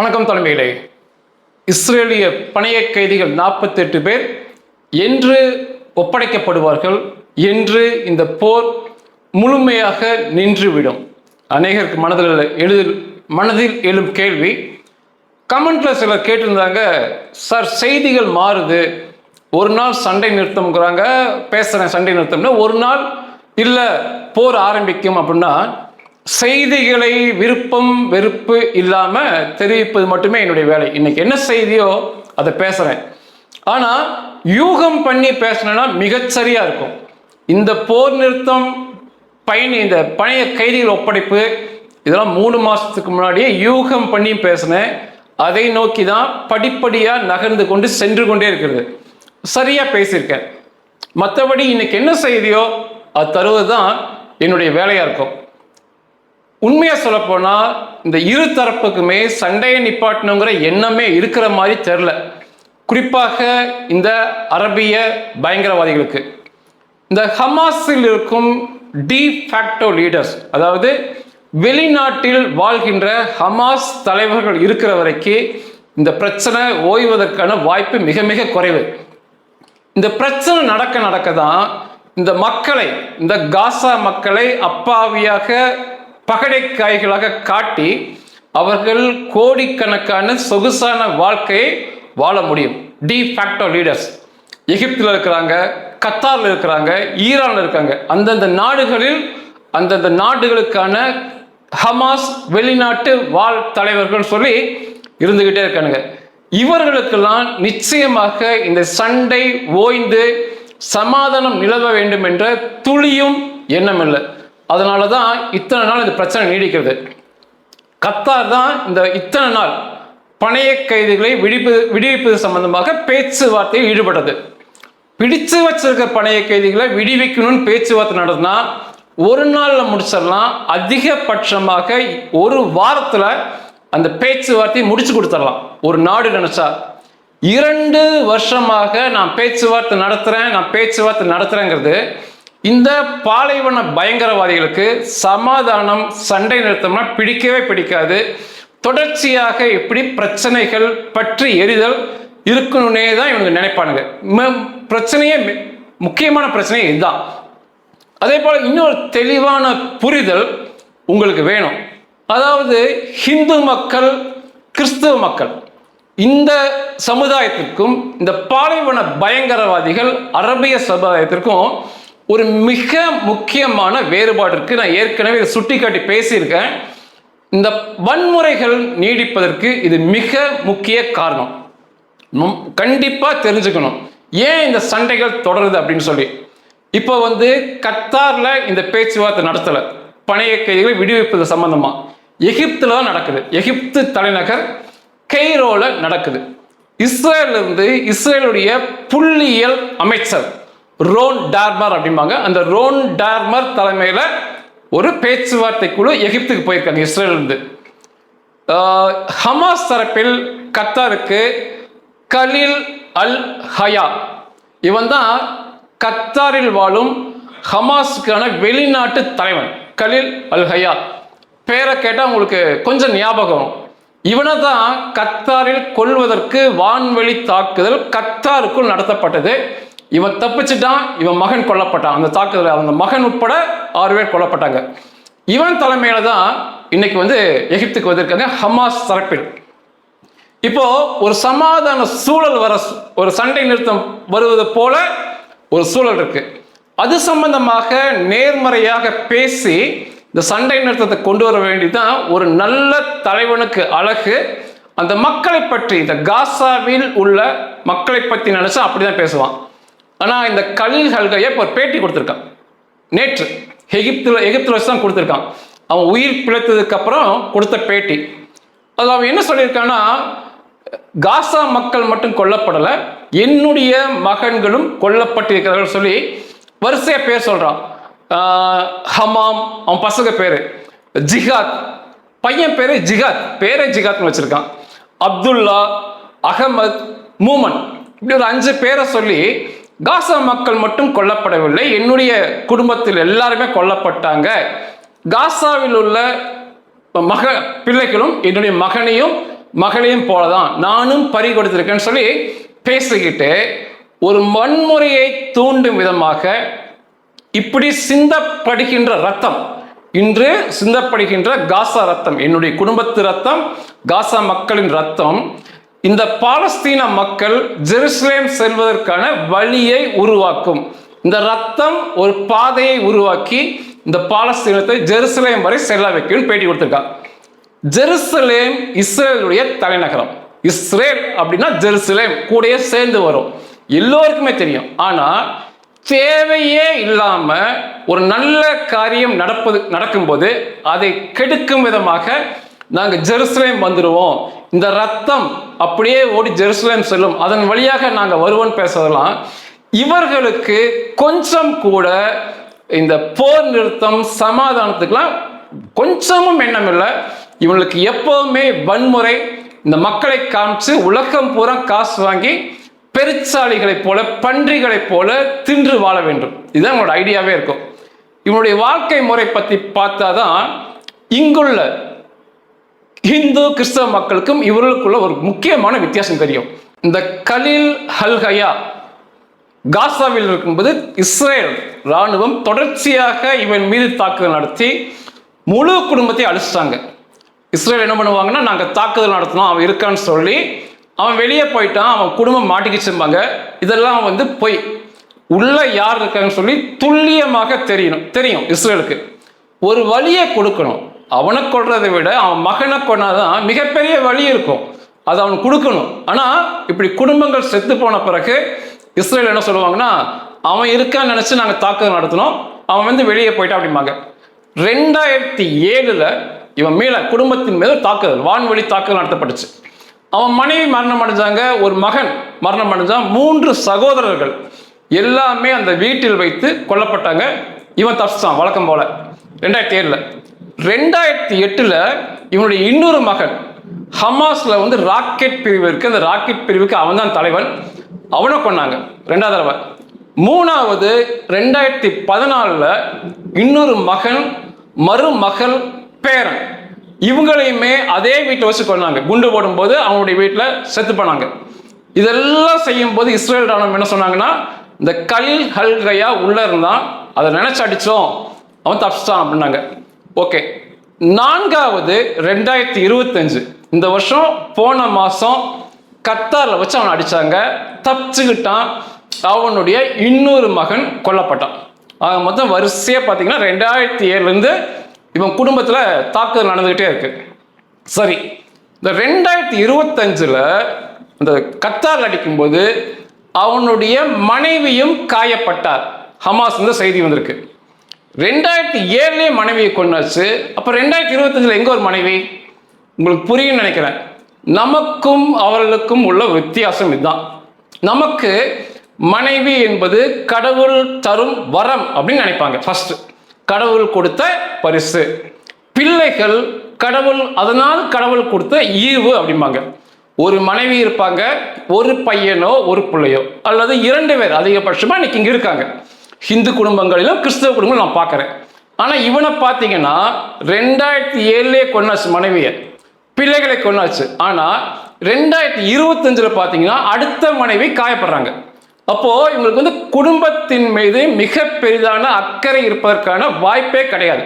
வணக்கம் தலைமையிலே. இஸ்ரேலிய பணைய கைதிகள் நாற்பத்தெட்டு பேர் என்று ஒப்படைக்கப்படுவார்கள் என்று இந்த போர் முழுமையாக நின்றுவிடும். அநேகருக்கு மனதில் எழு மனதில் எழும் கேள்வி கமெண்ட்ல சிலர் கேட்டிருந்தாங்க சார் செய்திகள் மாறுது. ஒரு நாள் சண்டை நிறுத்தம்ங்கிறாங்க பேசுகிறேன் சண்டை நிறுத்தம்னா. ஒரு நாள் இல்லை போர் ஆரம்பிக்கும் அப்படின்னா செய்திகளை விருப்பம் வெறுப்பு இல்லாமல் தெரிவிப்பது மட்டுமே என்னுடைய வேலை. இன்னைக்கு என்ன செய்தியோ அதை பேசுகிறேன் ஆனால் யூகம் பண்ணி பேசினேன்னா மிகச்சரியாக இருக்கும். இந்த போர் நிறுத்தம் பயணி இந்த பழைய கைதிகள் ஒப்படைப்பு இதெல்லாம் மூணு மாதத்துக்கு முன்னாடியே யூகம் பண்ணி பேசினேன். அதை நோக்கி தான் படிப்படியாக நகர்ந்து கொண்டு சென்று கொண்டே இருக்கிறது. சரியாக பேசியிருக்கேன். மற்றபடி இன்னைக்கு என்ன செய்தியோ அது தருவது தான் என்னுடைய வேலையாக இருக்கும். உண்மையாக சொல்லப்போனால் இந்த இரு தரப்புக்குமே சண்டையை நிப்பாட்டணுங்கிற எண்ணமே இருக்கிற மாதிரி தெரில குறிப்பாக இந்த அரபிய பயங்கரவாதிகளுக்கு. இந்த ஹமாஸில் இருக்கும் டி ஃபேக்டோ லீடர்ஸ் அதாவது வெளிநாட்டில் வாழ்கின்ற ஹமாஸ் தலைவர்கள் இருக்கிற வரைக்கும் இந்த பிரச்சனை ஓய்வதற்கான வாய்ப்பு மிக மிக குறைவு. இந்த பிரச்சனை நடக்க நடக்க தான் இந்த மக்களை இந்த காசா மக்களை அப்பாவியாக பகடைக்காய்களாக காட்டி அவர்கள் கோடிக்கணக்கான சொகுசான வாழ்க்கையை வாழ முடியும். டி ஃபேக்டோ லீடர்ஸ் எகிப்தில் இருக்கிறாங்க கத்தாரில் இருக்கிறாங்க ஈரானில் இருக்காங்க. அந்தந்த நாடுகளில் அந்தந்த நாடுகளுக்கான ஹமாஸ் வெளிநாட்டு வாழ் தலைவர்கள் சொல்லி இருந்துகிட்டே இருக்கானுங்க. இவர்களுக்கெல்லாம் நிச்சயமாக இந்த சண்டை ஓய்ந்து சமாதானம் நிலவ வேண்டும் என்ற துளியும் எண்ணம் இல்லை. அதனால தான் இத்தனை நாள் இந்த பிரச்சனை நீடிக்கிறது. கத்தார் தான் இந்த இத்தனை நாள் பணைய கைதிகளை விடுவிப்பது விடுவிப்பது சம்பந்தமாக பேச்சுவார்த்தையில் ஈடுபட்டது. பிடிச்சு வச்சிருக்க பணைய கைதிகளை விடுவிக்கணும்னு பேச்சுவார்த்தை நடத்தினா ஒரு நாளில் முடிச்சிடலாம். அதிகபட்சமாக ஒரு வாரத்தில் அந்த பேச்சுவார்த்தையை முடிச்சு கொடுத்துடலாம். ஒரு நாடு நினச்சா. இரண்டு வருஷமாக நான் பேச்சுவார்த்தை நடத்துகிறேன் நான் பேச்சுவார்த்தை நடத்துறேங்கிறது இந்த பாலைவன பயங்கரவாதிகளுக்கு சமாதானம் சண்டை நிறுத்தம்னா பிடிக்கவே பிடிக்காது. தொடர்ச்சியாக எப்படி பிரச்சனைகள் பற்றி எரிதல் இருக்கணும்னே தான் இவங்க நினைப்பானுங்க. ம- பிரச்சனையே மி- முக்கியமான பிரச்சனையே இதுதான். அதே போல் இன்னொரு தெளிவான புரிதல் உங்களுக்கு வேணும். அதாவது ஹிந்து மக்கள் கிறிஸ்துவ மக்கள் இந்த சமுதாயத்திற்கும் இந்த பாலைவன பயங்கரவாதிகள் அரபிய சமுதாயத்திற்கும் ஒரு மிக முக்கியமான வேறுபாடு இருக்கு. நான் ஏற்கனவே இதை சுட்டிக்காட்டி பேசியிருக்கேன். இந்த வன்முறைகள் நீடிப்பதற்கு இது மிக முக்கிய காரணம். நம் கண்டிப்பாக தெரிஞ்சுக்கணும். ஏன் இந்த சண்டைகள் தொடருது அப்படின்னு சொல்லி. இப்போ வந்து கத்தாரில் இந்த பேச்சுவார்த்தை நடத்தலை. பணைய கைதிகளை விடுவிப்பது சம்பந்தமாக எகிப்தில் தான் நடக்குது. எகிப்து தலைநகர் கெய்ரோவில் நடக்குது. இஸ்ரேல்ல இருந்து இஸ்ரேலுடைய புள்ளியியல் அமைச்சர் ரோன் டார்மர் அப்படிம்பாங்க. அந்த ரோன் டார்மர் தலைமையில் ஒரு பேச்சுவார்த்தை குழு எகிப்துக்கு போயிருக்காங்க இஸ்ரேலிருந்து ஹமாஸ் தரப்பில் கத்தாருக்கு கலில் அல் ஹயா இவன் தான் கத்தாரில் வாழும் ஹமாஸுக்கான வெளிநாட்டு தலைவன் கலில் அல் ஹயா பேரை கேட்டால் உங்களுக்கு கொஞ்சம் ஞாபகம். இவனை தான் கத்தாரில் கொல்வதற்கு வான்வெளி தாக்குதல் கத்தாருக்குள் நடத்தப்பட்டது. இவன் தப்பிச்சுட்டான் இவன் மகன் கொல்லப்பட்டான். அந்த தாக்குதல் அந்த மகன் உட்பட ஆறு பேர் கொல்லப்பட்டாங்க. இவன் தலைமையில தான் இன்னைக்கு வந்து எகிப்துக்கு வந்திருக்காங்க ஹமாஸ் தரப்பில். இப்போ ஒரு சமாதான சூழல் வர ஒரு சண்டை நிறுத்தம் வருவது போல ஒரு சூழல் இருக்கு. அது சம்பந்தமாக நேர்மறையாக பேசி இந்த சண்டை நிறுத்தத்தை கொண்டு வர வேண்டிதான் ஒரு நல்ல தலைவனுக்கு அழகு. அந்த மக்களை பற்றி இந்த காசாவில் உள்ள மக்களை பற்றி நினைச்சா அப்படிதான் பேசுவான். ஆனால் இந்த கலில் ஹல்கையை இப்போ ஒரு பேட்டி கொடுத்துருக்கான். நேற்று. எகிப்தில் எகிப்தில் வச்சு தான் கொடுத்துருக்கான். அவன் உயிர் பிழைத்ததுக்கப்புறம் கொடுத்த பேட்டி. அது அவன் என்ன சொல்லியிருக்கான்னா காசா மக்கள் மட்டும் கொல்லப்படலை என்னுடைய மகன்களும் கொல்லப்பட்டிருக்கிறார்கள் சொல்லி வரிசையாக பேர் சொல்கிறான் ஹமாம் அவன் பசங்க பேர். ஜிஹாத். பையன் பேர் ஜிஹாத். பேரே ஜிஹாத்னு வச்சுருக்கான். அப்துல்லா அகமத் மூமன். இப்படி ஒரு அஞ்சு பேரை சொல்லி காசா மக்கள் மட்டும் கொல்லப்படவில்லை என்னுடைய குடும்பத்தில் எல்லாருமே கொல்லப்பட்டாங்க. காசாவில் உள்ள மக பிள்ளைகளும் என்னுடைய மகனையும் மகளையும் போலதான் நானும் பறி கொடுத்திருக்கேன்னு சொல்லி பேசிக்கிட்டு ஒரு வன்முறையை தூண்டும் விதமாக இப்படி சிந்தப்படுகின்ற ரத்தம் இன்று சிந்தப்படுகின்ற காசா ரத்தம் என்னுடைய குடும்பத்து ரத்தம் காசா மக்களின் ரத்தம் இந்த பாலஸ்தீன மக்கள் ஜெருசலேம் செல்வதற்கான வழியை உருவாக்கும். இந்த ரத்தம் ஒரு பாதையை உருவாக்கி இந்த பாலஸ்தீனத்தை ஜெருசலேம் வரை செல்ல வைக்கும் பேட்டி கொடுத்திருக்காங்க ஜெருசலேம் இஸ்ரேலுடைய தலைநகரம். இஸ்ரேல் அப்படின்னா ஜெருசலேம் கூடயே சேர்ந்து வரும். எல்லோருக்குமே தெரியும். ஆனா தேவையே இல்லாம ஒரு நல்ல காரியம் நடப்பது நடக்கும்போது அதை கெடுக்கும் விதமாக நாங்கள் ஜெருசலேம் வந்துடுவோம் இந்த ரத்தம் அப்படியே ஓடி ஜெருசலேம் செல்லும். அதன் வழியாக நாங்கள் வருவோம் பேசுறதெல்லாம் இவர்களுக்கு கொஞ்சம் கூட இந்த போர் நிறுத்தம் சமாதானத்துக்கெல்லாம் கொஞ்சமும் எண்ணம் இல்லை. இவங்களுக்கு எப்பவுமே வன்முறை இந்த மக்களை காமிச்சு உலகம் பூரா காசு வாங்கி பெருச்சாளிகளைப் போல பன்றிகளைப் போல தின்று வாழ வேண்டும். இதுதான் உங்களோட ஐடியாவே இருக்கும். இவனுடைய வாழ்க்கை முறை பத்தி பார்த்தாதான் இங்குள்ள இந்து கிறிஸ்தவ மக்களுக்கும் இவர்களுக்குள்ள ஒரு முக்கியமான வித்தியாசம் தெரியும். இந்த கலில் ஹல்ஹயா காசாவில் இருக்கும்போது இஸ்ரேல் ராணுவம் தொடர்ச்சியாக இவன் மீது தாக்குதல் நடத்தி முழு குடும்பத்தை அழிச்சிட்டாங்க. இஸ்ரேல் என்ன பண்ணுவாங்கன்னா நாங்கள் தாக்குதல் நடத்தினோம் அவன் இருக்கான்னு சொல்லி அவன் வெளியே போயிட்டான் அவன் குடும்பம் மாட்டிக்கிச்சிருப்பாங்க இதெல்லாம் வந்து பொய். உள்ள யார் இருக்காங்கன்னு சொல்லி துல்லியமாக தெரியணும் தெரியும் இஸ்ரேலுக்கு. ஒரு வழியை கொடுக்கணும். அவனை கொள்றதை விட அவன் மகனை கொண்டாதான் மிகப்பெரிய வழி இருக்கும். அதை அவன் கொடுக்கணும். ஆனா இப்படி குடும்பங்கள் செத்து போன பிறகு இஸ்ரேல் என்ன சொல்லுவாங்கன்னா அவன் இருக்கான்னு நினைச்சு நாங்க தாக்குதல் நடத்தினோம். அவன் வந்து வெளியே போயிட்டான் அப்படிம்பாங்க. ரெண்டாயிரத்தி ஏழுல இவன் மேல குடும்பத்தின் மீது தாக்குதல் வான்வழி தாக்குதல் நடத்தப்பட்டுச்சு. அவன் மனைவி மரணம் அடைஞ்சாங்க ஒரு மகன் மரணம் அடைஞ்சான் மூன்று சகோதரர்கள் எல்லாமே அந்த வீட்டில் வைத்து கொல்லப்பட்டாங்க. இவன் தப்பிச்சான் வழக்கம் போல. ரெண்டாயிரத்தி ஏழுல. ரெண்டாயிரத்தி எட்டில் இவனுடைய இன்னொரு மகன் ஹமாஸில் வந்து ராக்கெட் பிரிவு இருக்கு. அந்த ராக்கெட் பிரிவுக்கு அவன் தான் தலைவன். அவனை கொன்னாங்க. ரெண்டாவது தடவை. மூணாவது ரெண்டாயிரத்தி பதினாலில் இன்னொரு மகன் மருமகள் பேரன். இவங்களையுமே அதே வீட்டில் வச்சு கொண்டாங்க குண்டு போடும்போது அவனுடைய வீட்டில் செத்து போனாங்க. இதெல்லாம் செய்யும் போது இஸ்ரேல் ராணுவம் என்ன சொன்னாங்கன்னா இந்த கல் ஹல்கையா உள்ளே இருந்தான். அதை நினச்சி அடித்தோம் அவன் தப்பிச்சிட்டான் அப்படின்னாங்க. ஓகே. நான்காவது ரெண்டாயிரத்தி இருபத்தஞ்சு. இந்த வருஷம் போன மாதம் கத்தாரில் வச்சு அவனை அடித்தாங்க தப்பிச்சுக்கிட்டான். அவனுடைய இன்னொரு மகன் கொல்லப்பட்டான். ஆக மொத்தம் வரிசையாக பார்த்தீங்கன்னா ரெண்டாயிரத்தி ஏழுலேருந்து இவன் குடும்பத்தில் தாக்குதல் நடந்துக்கிட்டே இருக்கு. சரி இந்த ரெண்டாயிரத்தி இருபத்தஞ்சில் இந்த கத்தாரில் அடிக்கும்போது அவனுடைய மனைவியும் காயப்பட்டார். ஹமாஸ் இந்த செய்தி வந்திருக்கு. ரெண்டாயிரத்தி ஏழுலேயே மனைவியை கொண்டாச்சு. அப்போ ரெண்டாயிரத்தி இருபத்தஞ்சில் எங்கே ஒரு மனைவி? உங்களுக்கு புரியும் நினைக்கிறேன். நமக்கும் அவர்களுக்கும் உள்ள வித்தியாசம் இதுதான். நமக்கு மனைவி என்பது கடவுள் தரும் வரம் அப்படின்னு நினைப்பாங்க. ஃபர்ஸ்ட் கடவுள் கொடுத்த பரிசு. பிள்ளைகள் கடவுள் அதனால் கடவுள் கொடுத்த ஈவு அப்படிம்பாங்க. ஒரு மனைவி இருப்பாங்க ஒரு பையனோ ஒரு பிள்ளையோ அல்லது இரண்டு பேர் அதிகபட்சமாக இன்னைக்கு இங்கே இருக்காங்க. ஹிந்து குடும்பங்களிலும் கிறிஸ்தவ குடும்பங்களும் நான் பார்க்குறேன். ஆனால் இவனை பார்த்தீங்கன்னா ரெண்டாயிரத்தி ஏழுலே கொண்டாச்சு மனைவியை. பிள்ளைகளை கொண்டாச்சு ஆனால் ரெண்டாயிரத்தி இருபத்தஞ்சில் பார்த்தீங்கன்னா அடுத்த மனைவி காயப்படுறாங்க. அப்போது இவங்களுக்கு வந்து குடும்பத்தின் மீது மிக பெரிதான அக்கறை இருப்பதற்கான வாய்ப்பே கிடையாது.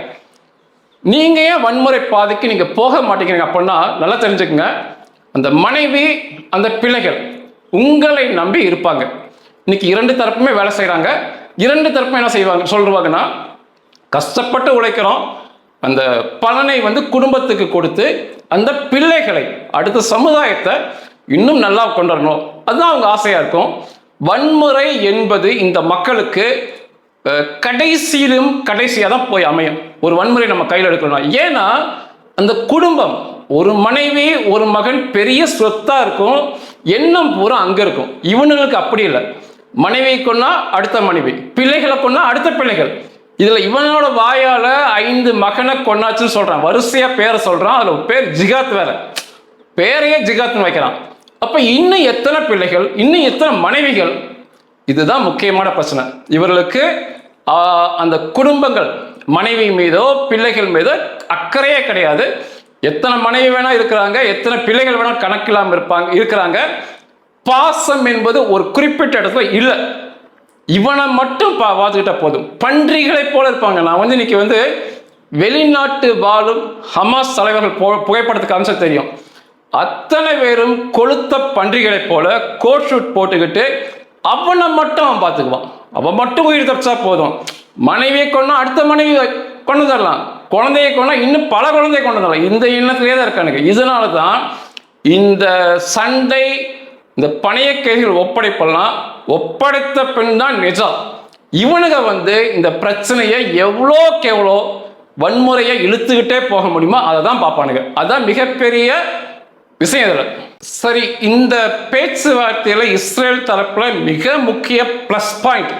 நீங்கள் ஏன் வன்முறை பாதைக்கு நீங்கள் போக மாட்டேங்கிறீங்க அப்படின்னா நல்லா தெரிஞ்சுக்கங்க. அந்த மனைவி அந்த பிள்ளைகள் உங்களை நம்பி இருப்பாங்க. இன்னைக்கு இரண்டு தரப்புமே வேலை செய்கிறாங்க இரண்டு தரப்பும் என்ன செய்வாங்க சொல்லுவாங்கன்னா கஷ்டப்பட்டு உழைக்கிறோம் அந்த பலனை வந்து குடும்பத்துக்கு கொடுத்து அந்த பிள்ளைகளை அடுத்த சமுதாயத்தை இன்னும் நல்லா கொண்டு வரணும். அதுதான் அவங்க ஆசையா இருக்கும். வன்முறை என்பது இந்த மக்களுக்கு கடைசியிலும் கடைசியாக தான் போய் அமையும். ஒரு வன்முறை நம்ம கையில் எடுக்கணும் ஏன்னா அந்த குடும்பம் ஒரு மனைவி ஒரு மகன் பெரிய சொத்தா இருக்கும். எண்ணம் பூரா அங்க இருக்கும். இவனுங்களுக்கு அப்படி இல்லை. மனைவி கொன்னா அடுத்த மனைவி பிள்ளைகளை கொன்னா அடுத்த பிள்ளைகள். இதுல இவனோட வாயால ஐந்து மகனை கொன்னாச்சுன்னு சொல்றான். வரிசையா பேரை சொல்றான். அதுல பேர் ஜிகாத் வேற. பேரையே ஜிகாத்னு வைக்கிறான். அப்ப இன்னும் எத்தனை பிள்ளைகள் இன்னும் எத்தனை மனைவிகள்? இதுதான் முக்கியமான பிரச்சனை. இவர்களுக்கு அந்த குடும்பங்கள் மனைவி மீதோ பிள்ளைகள் மீதோ அக்கறையே கிடையாது. எத்தனை மனைவி வேணா இருக்கிறாங்க எத்தனை பிள்ளைகள் வேணா கணக்கில்லாமல் இருப்பாங்க இருக்கிறாங்க. பாசம் என்பது ஒரு குறிப்பிட்ட இடத்துல இல்லை. இவனை மட்டும் பா பார்த்துக்கிட்டா போதும். பன்றிகளைப் போல இருப்பாங்க. நான் வந்து இன்னைக்கு வந்து வெளிநாட்டு வாழும் ஹமாஸ் தலைவர்கள் புகைப்படத்துக்கு அம்சம் தெரியும். அத்தனை பேரும் கொளுத்த பன்றிகளைப் போல கோட் ஷூட் போட்டுக்கிட்டு அவனை மட்டும் அவன் பார்த்துக்குவான் அவன் மட்டும் உயிர் தப்பிச்சா போதும். மனைவியை கொண்டா அடுத்த மனைவி கொண்டு தரலாம். குழந்தையை கொண்டா இன்னும் பல குழந்தைய கொண்டு தரலாம். இந்த எண்ணத்திலே தான் இருக்கானுங்க. இதனால தான் இந்த சண்டை இந்த பணைய கைதிகள் ஒப்படைப்பெல்லாம் ஒப்படைத்த பெண் தான் நிஜம் இவனுங்க வந்து இந்த பிரச்சனையை எவ்வளோக்கு எவ்வளோ வன்முறையை இழுத்துக்கிட்டே போக முடியுமோ அதை தான் பார்ப்பானுங்க. அதுதான் மிகப்பெரிய விஷயம் இதில். சரி இந்த பேச்சுவார்த்தையில் இஸ்ரேல் தரப்பில் மிக முக்கிய ப்ளஸ் பாயிண்ட்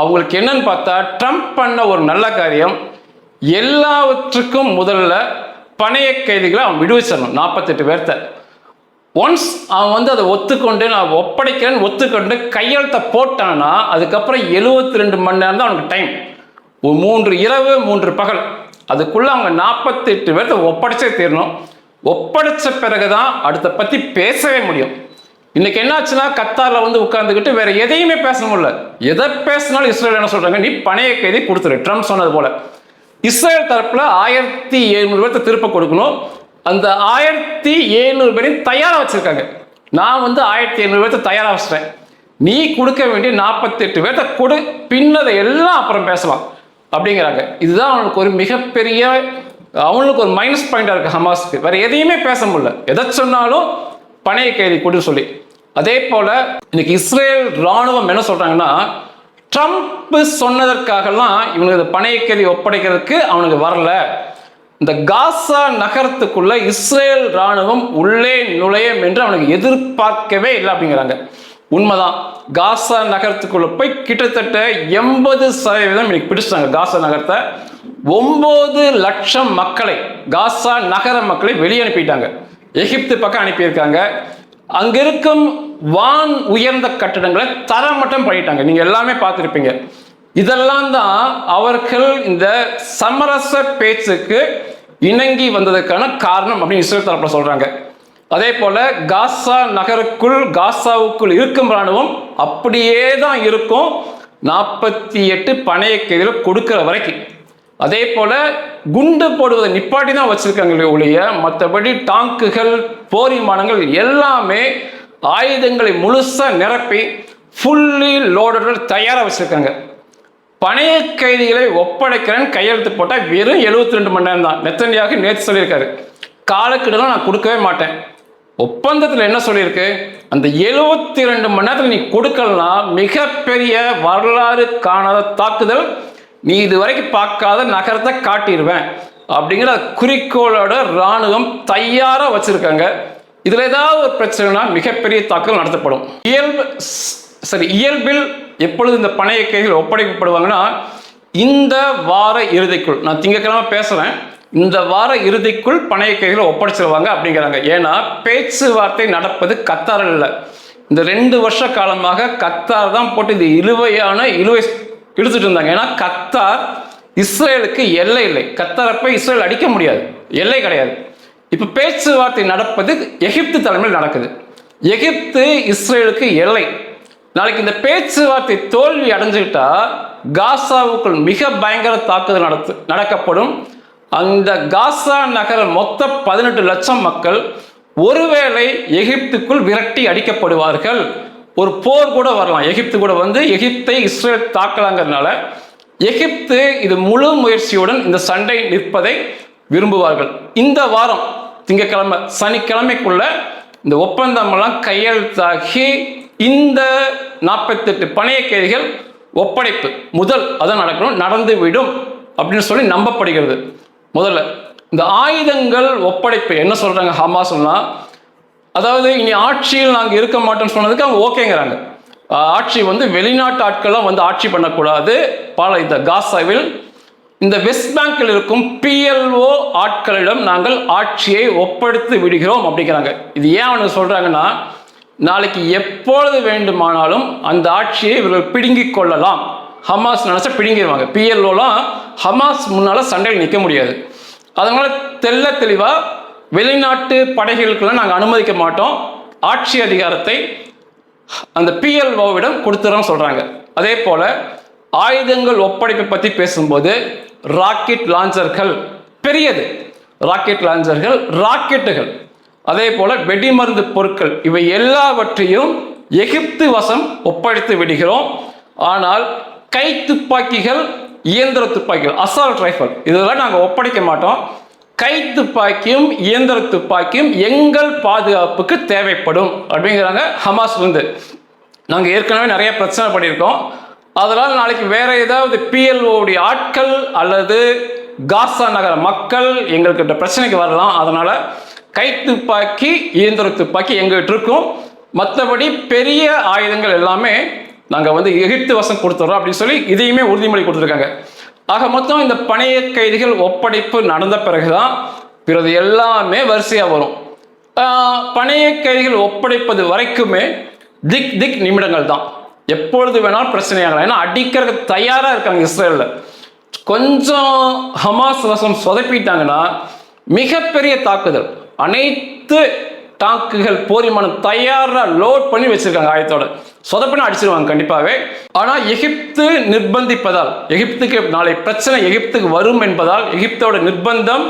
அவங்களுக்கு என்னன்னு பார்த்தா ட்ரம்ப் பண்ண ஒரு நல்ல காரியம் எல்லாவற்றுக்கும் முதல்ல பணைய கைதிகளை அவன் விடுவிச்சிடணும் நாற்பத்தெட்டு பேர்த்த. ஒன்ஸ் அவன் வந்து அதை ஒத்துக்கொண்டு நான் ஒப்படைக்கிறேன்னு ஒத்துக்கொண்டு கையெழுத்தை போட்டான்னா அதுக்கப்புறம் எழுபத்தி ரெண்டு மணி நேரம் தான் அவனுக்கு டைம் ஒரு மூன்று இரவு மூன்று பகல். அதுக்குள்ளே அவங்க நாற்பத்தெட்டு பேர்த்த ஒப்படைச்சே தீரணும். ஒப்படைச்ச பிறகு தான் அடுத்த பற்றி பேசவே முடியும். இன்னைக்கு என்னாச்சுன்னா கத்தாரில் வந்து உட்காந்துக்கிட்டு வேற எதையுமே பேச முடியல. எதை பேசினாலும் இஸ்ரேல் என்ன சொல்கிறாங்க நீ பணைய கைதி கொடுத்துரு. ட்ரம்ப் சொன்னது போல. இஸ்ரேல் தரப்பில் ஆயிரத்தி எழுநூறு பேர்த்த திருப்ப கொடுக்கணும். அந்த ஆயிரத்தி எழுநூறு பேரையும் தயாராக வச்சுருக்காங்க. நான் வந்து ஆயிரத்தி எழுநூறு பேர்த்த தயாராக வச்சுட்டேன். நீ கொடுக்க வேண்டிய நாற்பத்தெட்டு பேர்த்த கொடு பின்னதை எல்லாம் அப்புறம் பேசலாம் அப்படிங்கிறாங்க. இதுதான் அவனுக்கு ஒரு மிகப்பெரிய அவனுக்கு ஒரு மைனஸ் பாயிண்டாக இருக்குது ஹமாஸ்க்கு. வேறு எதையுமே பேச முடியல. எதை சொன்னாலும் பணைய கைதி கொடு சொல்லி. அதே போல் இன்னைக்கு இஸ்ரேல் ராணுவம் என்ன சொல்கிறாங்கன்னா ட்ரம்ப் சொன்னதற்காகலாம் இவனுக்கு இந்த பணைய கைதி ஒப்படைக்கிறதுக்கு அவனுக்கு வரல. இந்த காசா நகரத்துக்குள்ள இஸ்ரேல் ராணுவம் உள்ளே நுழையும் என்று அவனுக்கு எதிர்பார்க்கவே இல்லை அப்படிங்கிறாங்க. உண்மைதான். காசா நகரத்துக்குள்ள போய் கிட்டத்தட்ட எண்பது சதவீதம் இன்னைக்கு பிடிச்சிட்டாங்க காசா நகரத்தை. ஒன்பது லட்சம் மக்களை காசா நகர மக்களை வெளியே அனுப்பிட்டாங்க. எகிப்து பக்கம் அனுப்பியிருக்காங்க. அங்க இருக்கும் வான் உயர்ந்த கட்டடங்களை தரமட்டம் பண்ணிட்டாங்க. நீங்க எல்லாமே பார்த்துருப்பீங்க. இதெல்லாம் தான் அவர்கள் இந்த சமரச பேச்சுக்கு இணங்கி வந்ததுக்கான காரணம் அப்படின்னு இஸ்ரேல் தரப்பில் சொல்கிறாங்க அதே போல காசா நகருக்குள் காசாவுக்குள் இருக்கும் ராணுவம் அப்படியே தான் இருக்கும். நாற்பத்தி எட்டு பணைய கைதில் கொடுக்குற வரைக்கும். அதே போல குண்டு போடுவதை நிப்பாட்டி தான் வச்சிருக்காங்களே ஒழிய மற்றபடி டாங்குகள் போர் விமானங்கள் எல்லாமே ஆயுதங்களை முழுசாக நிரப்பி ஃபுல்லி லோடர்கள் தயாராக வச்சுருக்காங்க. பணைய கைதிகளை ஒப்படைக்கிறேன் கையெழுத்து போட்டால் வெறும் 72 ரெண்டு மணி நேரம் தான் நெத்தனியாக நேற்று சொல்லியிருக்காரு. காலக்கெடுலாம் நான் கொடுக்கவே மாட்டேன். ஒப்பந்தத்தில் என்ன சொல்லியிருக்கு? அந்த 72 ரெண்டு மணி நேரத்தில் நீ கொடுக்கலனா மிகப்பெரிய வரலாறு காணாத தாக்குதல் நீ இதுவரைக்கும் பார்க்காத நகரத்தை காட்டிடுவேன் அப்படிங்கிற குறிக்கோளோட ராணுவம் தயாராக வச்சுருக்காங்க. இதில் ஏதாவது ஒரு பிரச்சனைனா மிகப்பெரிய தாக்குதல் நடத்தப்படும். இயல்பு சரி இயல்பில் எப்பொழுது இந்த பணைய கைகள் ஒப்படைக்கப்படுவாங்கன்னா இந்த வார இறுதிக்குள் நான் திங்கக்கிழமை பேசுறேன் இந்த வார இறுதிக்குள் பணைய கைகளை ஒப்படைச்சிருவாங்க அப்படிங்கிறாங்க. ஏன்னா பேச்சுவார்த்தை நடப்பது கத்தார் இல்லை. இந்த ரெண்டு வருஷ காலமாக கத்தார் தான் போட்டு இது இழுவையான இழுவை இழுத்துட்டு இருந்தாங்க. ஏன்னா கத்தார் இஸ்ரேலுக்கு எல்லை இல்லை. கத்தாரை போய் இஸ்ரேல் அடிக்க முடியாது. எல்லை கிடையாது. இப்போ பேச்சுவார்த்தை நடப்பது எகிப்து தலைமையில் நடக்குது. எகிப்து இஸ்ரேலுக்கு எல்லை. நாளைக்கு இந்த பேச்சுவார்த்தை தோல்வி அடைஞ்சுக்கிட்டா காசாவுக்குள் மிக பயங்கர தாக்குதல் நடத்து நடக்கப்படும். அந்த காசா நகர மொத்த பதினெட்டு லட்சம் மக்கள் ஒருவேளை எகிப்துக்குள் விரட்டி அடிக்கப்படுவார்கள். ஒரு போர் கூட வரலாம். எகிப்து கூட வந்து எகிப்தை இஸ்ரேல் தாக்கலாங்கிறதுனால எகிப்து இது முழு முயற்சியுடன் இந்த சண்டை நிற்பதை விரும்புவார்கள். இந்த வாரம் திங்கட்கிழமை சனிக்கிழமைக்குள்ள இந்த ஒப்பந்தமெல்லாம் கையெழுத்தாகி இந்த நாற்பத்தெட்டு பணைய கைதிகள் ஒப்படைப்பு முதல் அதான் நடக்கணும் நடந்து விடும் அப்படின்னு சொல்லி நம்பப்படுகிறது. முதல்ல இந்த ஆயுதங்கள் ஒப்படைப்பு என்ன சொல்றாங்க ஹமாஸ்னா அதாவது இனி ஆட்சியில் நாங்கள் இருக்க மாட்டோம்னு சொன்னதுக்கு அவங்க ஓகேங்கிறாங்க. ஆட்சி வந்து வெளிநாட்டு ஆட்கள்லாம் வந்து ஆட்சி பண்ணக்கூடாது. பல இந்த காசாவில் இந்த வெஸ்ட் பேங்கில் இருக்கும் பிஎல்ஓ ஆட்களிடம் நாங்கள் ஆட்சியை ஒப்படைத்து விடுகிறோம் அப்படிங்கிறாங்க. இது ஏன் அவனுக்கு சொல்கிறாங்கன்னா நாளைக்கு எப்பொழுது வேண்டுமானாலும் அந்த ஆட்சியை இவர்கள் பிடுங்கிக் கொள்ளலாம். ஹமாஸ் நினச்சா பிடுங்கிடுவாங்க பிஎல்ஓலாம் ஹமாஸ் முன்னால் சண்டையில் நிற்க முடியாது. அதனால் தெள்ள தெளிவாக வெளிநாட்டு படைகளுக்கெல்லாம் நாங்கள் அனுமதிக்க மாட்டோம். ஆட்சி அதிகாரத்தை அந்த பிஎல்ஓவிடம் கொடுத்துறோம் சொல்கிறாங்க அதே போல் ஆயுதங்கள் ஒப்படைப்பை பற்றி பேசும்போது ராக்கெட் லான்ச்சர்கள் பெரியது. ராக்கெட் லான்ச்சர்கள் ராக்கெட்டுகள். அதே போல வெடிமருந்து பொருட்கள் இவை எல்லாவற்றையும் எகிப்து வசம் ஒப்படைத்து விடுகிறோம். ஆனால் கை துப்பாக்கிகள் இயந்திர துப்பாக்கிகள் அசால்ட் ரைஃபிள் இதெல்லாம் நாங்கள் ஒப்படைக்க மாட்டோம். கை துப்பாக்கியும் இயந்திர துப்பாக்கியும் எங்கள் பாதுகாப்புக்கு தேவைப்படும் அப்படிங்கிறாங்க ஹமாஸ் வந்து நாங்கள் ஏற்கனவே நிறைய பிரச்சனை பண்ணியிருக்கோம். அதனால் நாளைக்கு வேற ஏதாவது பிஎல்ஓடைய ஆட்கள் அல்லது காசா நகர மக்கள் எங்களுக்கு பிரச்சனைக்கு வரலாம். அதனால் கை துப்பாக்கி இயந்திர துப்பாக்கி எங்ககிட்ட இருக்கும் மற்றபடி பெரிய ஆயுதங்கள் எல்லாமே நாங்கள் வந்து எகிப்து வசம் கொடுத்துட்றோம் அப்படின்னு சொல்லி இதையுமே உறுதிமொழி கொடுத்துருக்காங்க. ஆக மொத்தம் இந்த பணைய கைதிகள் ஒப்படைப்பு நடந்த பிறகுதான் பிறகு எல்லாமே வரிசையாக வரும். பணைய கைதிகள் ஒப்படைப்பது வரைக்குமே திக் திக் நிமிடங்கள் தான். எப்பொழுது வேணாலும் பிரச்சனையாகலாம் ஏன்னா அடிக்கிறதுக்கு தயாராக இருக்காங்க இஸ்ரேலில். கொஞ்சம் ஹமாஸ் வசம் சொதப்பிட்டாங்கன்னா மிகப்பெரிய தாக்குதல். அனைத்து டாங்குகள் போரிமானம் தயாராக லோட் பண்ணி வச்சிருக்காங்க ஆயத்தோட. சொதப்பினா அடிச்சிருவாங்க கண்டிப்பாகவே ஆனால் எகிப்து நிர்பந்திப்பதால் எகிப்துக்கு நாளை பிரச்சனை எகிப்துக்கு வரும் என்பதால் எகிப்தோட நிர்பந்தம்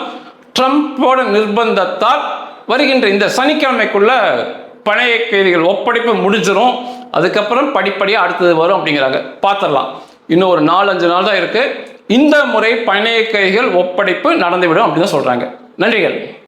ட்ரம்ப்போட நிர்பந்தத்தால் வருகின்ற இந்த சனிக்கிழமைக்குள்ள பழைய கைதிகள் ஒப்படைப்பு முடிஞ்சிடும் அதுக்கப்புறம் படிப்படியாக அடுத்தது வரும் அப்படிங்கிறாங்க. பார்த்துடலாம் இன்னும் ஒரு நாலஞ்சு நாள் தான் இருக்குது இந்த முறை பணைய கைதிகள் ஒப்படைப்பு நடந்துவிடும் அப்படின்னு தான் நன்றிகள்.